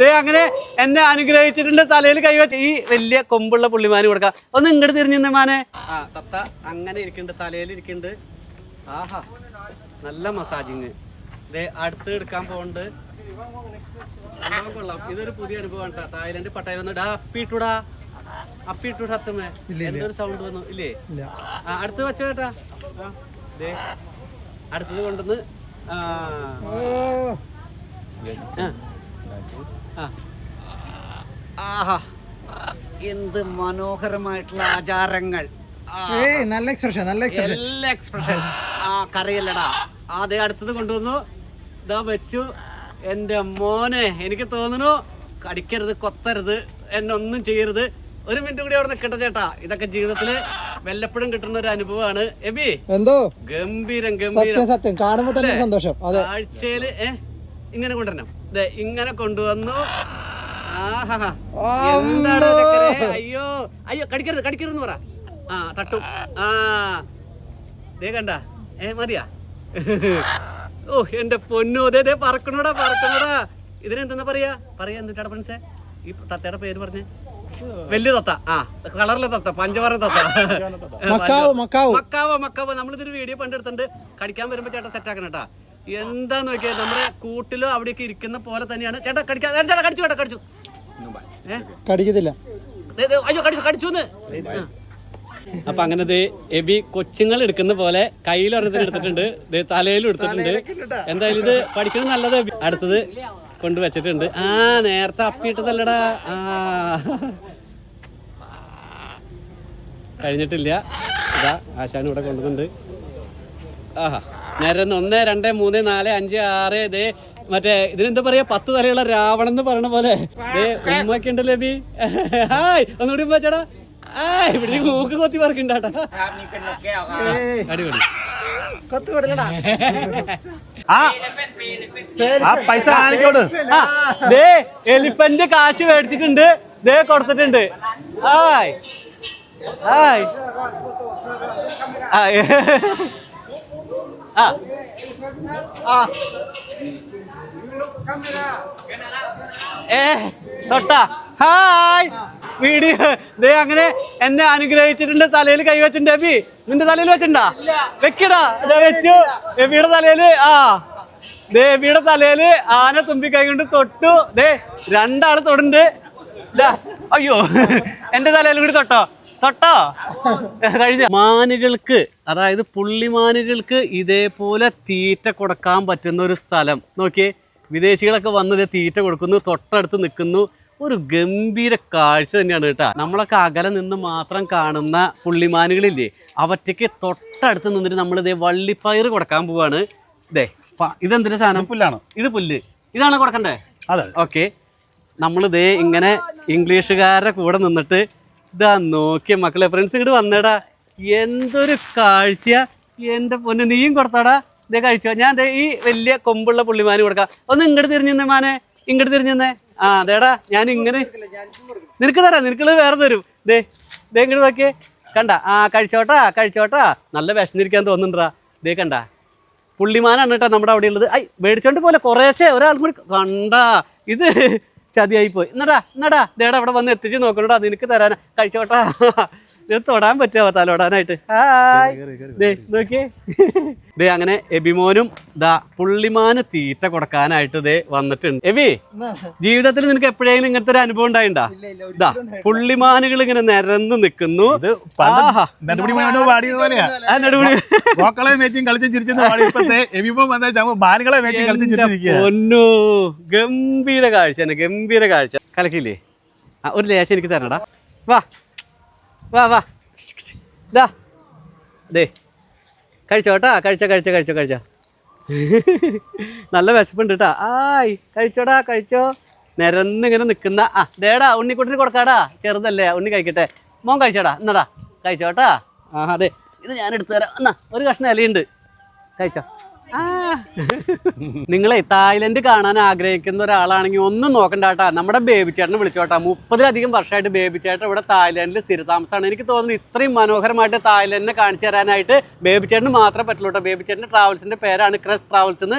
ദേ അങ്ങനെ എന്നെ അനുഗ്രഹിച്ചിട്ടുണ്ട് തലയിൽ കൈവച്ച് ഈ വലിയ കൊമ്പുള്ള പുള്ളിമാന് കൊടുക്കാം. ഒന്ന് ഇങ്ങോട്ട് തിരിഞ്ഞു മാനെ. ആ തത്ത അങ്ങനെ ഇരിക്കുന്നുണ്ട് തലയിൽ ഇരിക്കുന്നുണ്ട്. ആഹാ നല്ല മസാജിങ് ദേ അടുത്ത് എടുക്കാൻ പോകുന്നുണ്ട് കൊള്ളാം ഇതൊരു പുതിയ അനുഭവമാണ് ട്ടാ. തായ്ലൻഡ് പട്ടായ ഒന്ന് ഡാ അപ്പിട്ടുടാ അപ്പിട്ടു സത്തമേ എന്തൊരു സൗണ്ട് വന്നു. ഇല്ലേ? ആ അടുത്ത് വെച്ചോ കേട്ടാ ദേ അടുത്തത് കൊണ്ടുവന്ന്. ആ. ആഹാ. എന്ത് മനോഹരമായിട്ടുള്ള ആചാരങ്ങൾ. ഏയ് നല്ല എക്സ്പ്രഷൻ നല്ല എക്സ്പ്രഷൻ എല്ലാ എക്സ്പ്രഷൻ ആ കറിയല്ലടാ. അതേ അടുത്തത് കൊണ്ടുവന്നു. ഇതാ വെച്ചു. എന്റെ മോനെ എനിക്ക് തോന്നുന്നു കടിക്കരുത് കൊത്തരുത് എന്നൊന്നും ചെയ്യരുത്. ഒരു മിനിറ്റ് കൂടി അവിടെ നിൽക്കട്ടെ ചേട്ടാ. ഇതൊക്കെ ജീവിതത്തിൽ വല്ലപ്പോഴും കിട്ടുന്ന ഒരു അനുഭവമാണ്. എബി? എന്തോ? ഗംഭീരം ഗംഭീരം. സത്യം. സത്യം കാണുമ്പോൾ തന്നെ സന്തോഷം. അതെ. ആഴ്ചയിൽ ഇങ്ങനെ കൊണ്ടുവരണം. ഇങ്ങനെ കൊണ്ടുവന്നു. എന്താണ് അയ്യോ അയ്യോ കടിക്കരുത് കടിക്കരുതെന്ന് പറ. ആ തട്ടു. ആ. ദേ കണ്ട. ഏ മതിയാ. ഓ എന്റെ പൊന്നു. ദേ ദേ പറക്കണോടാ പറക്കണോടാ. ഇതിനെന്താ പറയാ? പറയാ എന്തിട്ടാ ഫ്രണ്ട്സേ ഈ തത്തയുടെ പേര് പറഞ്ഞേ. വലിയ തത്ത. ആ കളറിലെ തത്ത പഞ്ചവർണ തത്ത. Macaw macaw. Macaw macaw. നമ്മളിതൊരു video പണ്ടെടുത്തിട്ടുണ്ട്. കടിക്കാൻ വരുമ്പോ ചേട്ടാ സെറ്റ് ആക്കണം കേട്ടാ. എന്താന്ന് നോക്കിയാ? നമ്മുടെ കൂട്ടിലോ അവിടെയൊക്കെ ഇരിക്കുന്ന പോലെ തന്നെയാണ്. ചേട്ടാ കടിക്കാ ചേട്ടാ കടിച്ചു ചേട്ടാ കടിച്ചു? കടിക്കത്തില്ല. ദേ, ദേ, അയ്യോ കടിച്ചു കടിച്ചു അപ്പൊ അങ്ങനെ ദേ എബി കൊച്ചുങ്ങൾ എടുക്കുന്ന പോലെ കയ്യിൽ ഒരെണ്ണത്തിന് എടുത്തിട്ടുണ്ട്. ദേ തലയിലും എടുത്തിട്ടുണ്ട്. എന്തായാലും ഇത് പഠിക്കണം നല്ലത്. അടുത്തത് കൊണ്ട് വെച്ചിട്ടുണ്ട്. ആ നേരത്തെ അപ്പിയിട്ടതല്ലടാ. ആ. കഴിഞ്ഞിട്ടില്ല. ഇതാ ആശാൻ ഇവിടെ കൊണ്ടുവന്നുണ്ട് ആഹാ. നേരം ഒന്ന് രണ്ട് മൂന്ന് നാല് അഞ്ച് ആറ് ദേ മറ്റേ ഇതിനെന്താ പറയാ പത്ത് തലയുള്ള രാവണൻ എന്ന് പറയണ പോലെ ദേ ഉമ്മൊക്കെ ഉണ്ടല്ലോ ബി ഹായ് ഒന്നുകൂടി ഉമ്മ ചേട്ടാ ആയ് ഇവിടെ മൂക്ക് കൊത്തി പറക്കണ്ടാട്ടാ അടിപൊളി ആ ആ പൈസ കാണിക്കോട് ദേ എലിപ്പന്റ് കാശ് മേടിച്ചിട്ടുണ്ട് ദേ കൊടുത്തിട്ടുണ്ട് ഹായ് ഹായ് ഹായ് ആ. ഏ തൊട്ടാ. ഹായ്. വീഡിയോ. ദേ അങ്ങനെ എന്നെ അനുഗ്രഹിച്ചിട്ടുണ്ട്. തലയിൽ കൈവച്ചിട്ടുണ്ട് എബി. നിന്റെ തലയിൽ വെച്ചിണ്ടാ വെക്കടാ. ദേ വെച്ചു. എബിയുടെ തലയിൽ ആ. ദേ എബിയുടെ തലയിൽ ആന തുമ്പി കൈ കൊണ്ട് തൊട്ടു. ദേ രണ്ടാൾ തൊടുണ്ട് അയ്യോ എന്റെ തലയിൽ കൂടി തൊട്ടോ? തൊട്ടോ? കഴിഞ്ഞ. മാനുകൾക്ക് അതായത് പുള്ളിമാനുകൾക്ക് ഇതേപോലെ തീറ്റ കൊടുക്കാൻ പറ്റുന്ന ഒരു സ്ഥലം. നോക്കിയേ വിദേശികളൊക്കെ വന്നത് തീറ്റ കൊടുക്കുന്നു തൊട്ടടുത്ത് നിൽക്കുന്നു. ഒരു ഗംഭീര കാഴ്ച തന്നെയാണ് കേട്ടോ. നമ്മളൊക്കെ അകലെ നിന്ന് മാത്രം കാണുന്ന പുള്ളിമാനുകളില്ലേ അവറ്റയ്ക്ക് തൊട്ടടുത്ത് നിന്നിട്ട് നമ്മൾ ഇതേ വള്ളിപ്പയർ കൊടുക്കാൻ പോവാണ്. ഇതേ ഇതെന്തിന്റെ സാധനം? പുല്ലാണ്. ഇത് പുല്ല്. ഇതാണ് കൊടുക്കണ്ടേ? അതെ. ഓക്കെ. നമ്മളിതേ ഇങ്ങനെ ഇംഗ്ലീഷുകാരുടെ കൂടെ നിന്നിട്ട് ഇതാ നോക്കിയ മക്കളെ ഫ്രണ്ട്സ് ഇങ്ങോട്ട് വന്നേടാ. എന്തൊരു കാഴ്ച എന്റെ പൊന്ന് നീയും കൊടുത്താടാ. ഇതേ കഴിച്ചോ. ഞാൻ ദേ ഈ വലിയ കൊമ്പുള്ള പുള്ളിമാന് കൊടുക്കാം. ഒന്ന് ഇങ്ങോട്ട് തിരിഞ്ഞേ മാനെ. ഇങ്ങോട്ട് നിന്നേ. ആ അതേടാ ഞാൻ ഇങ്ങനെ നിനക്ക് തരാം നിനക്കുള്ളത് വേറെ തരും. ദേ ദേ ഇങ്ങോട്ട് നോക്കിയേ. കണ്ട ആ കഴിച്ചോട്ടാ കഴിച്ചോട്ടാ. നല്ല വിശന്നിരിക്കാൻ തോന്നുന്നുണ്ടാ. ദേ കണ്ട. പുള്ളിമാനാണ് കേട്ടോ നമ്മുടെ അവിടെ ഉള്ളത് ഐ മേടിച്ചോണ്ട് പോലെ കുറേശ്ശെ ഒരാൾ കൂടി കണ്ടാ ഇത് ചതിയായി പോയി എന്നടാ എന്നടാ ദേടാ അവിടെ വന്ന് എത്തിച്ച് നോക്കണോടാ. നിനക്ക് തരാനാ കഴിച്ചോട്ടാ. ഇത് തൊടാൻ പറ്റുമോ തലോടാനായിട്ട് ദേ നോക്കിയേ. ദേ അങ്ങനെ എബിമോനും ദാ പുള്ളിമാന് തീറ്റ കൊടുക്കാനായിട്ട് ദേ വന്നിട്ടുണ്ട്. എബി ജീവിതത്തിൽ നിനക്ക് എപ്പോഴെങ്കിലും ഇങ്ങനത്തെ ഒരു അനുഭവം ഉണ്ടായിണ്ടാ? ദാ പുള്ളിമാനുകൾ ഇങ്ങനെ നിരന്ന് നിൽക്കുന്നു. പൊന്നു. ഗംഭീര കാഴ്ച തന്നെ ഗംഭീര കാഴ്ച. കലക്കില്ലേ ആ ഒരു ലേശം എനിക്ക് തരണടാ. വാ. വാ വാ. ദാ. ദേ. കഴിച്ചോ കേട്ടാ? കഴിച്ചോ കഴിച്ചോ കഴിച്ചോ കഴിച്ചോ. നല്ല വിശപ്പുണ്ട് കേട്ടാ. ആയ് കഴിച്ചോടാ കഴിച്ചോ. നിരന്നിങ്ങനെ നിൽക്കുന്ന ആ ദേടാ ഉണ്ണിക്കുട്ടിന് കൊടുക്കാടാ. ചെറുതല്ലേ ഉണ്ണി കഴിക്കട്ടെ. മോൻ കഴിച്ചോടാ എന്നടാ കഴിച്ചോട്ടാ ആ അതെ. ഇത് ഞാൻ എടുത്തു തരാം. എന്നാ ഒരു കഷ്ണം ഇലയുണ്ട്. കഴിച്ചോ. നിങ്ങളെ തായ്ലൻഡ് കാണാൻ ആഗ്രഹിക്കുന്ന ഒരാളാണെങ്കിൽ ഒന്നും നോക്കണ്ട കേട്ടാ. നമ്മുടെ ബേബി ചേട്ടനെ വിളിച്ചോട്ടാ മുപ്പതിലധികം വർഷമായിട്ട് ബേബി ചേട്ടൻ ഇവിടെ തായ്ലൻഡിൽ സ്ഥിരതാമസമാണ് എനിക്ക് തോന്നുന്നു ഇത്രയും മനോഹരമായിട്ട് തായ്ലൻഡിനെ കാണിച്ചു തരാനായിട്ട് ബേബി ചേട്ടന് മാത്രമേ പറ്റുള്ളൂ കേട്ടോ. ബേബി ചേട്ടന്റെ ട്രാവൽസിന്റെ പേരാണ് ക്രസ് ട്രാവൽസ് എന്ന്.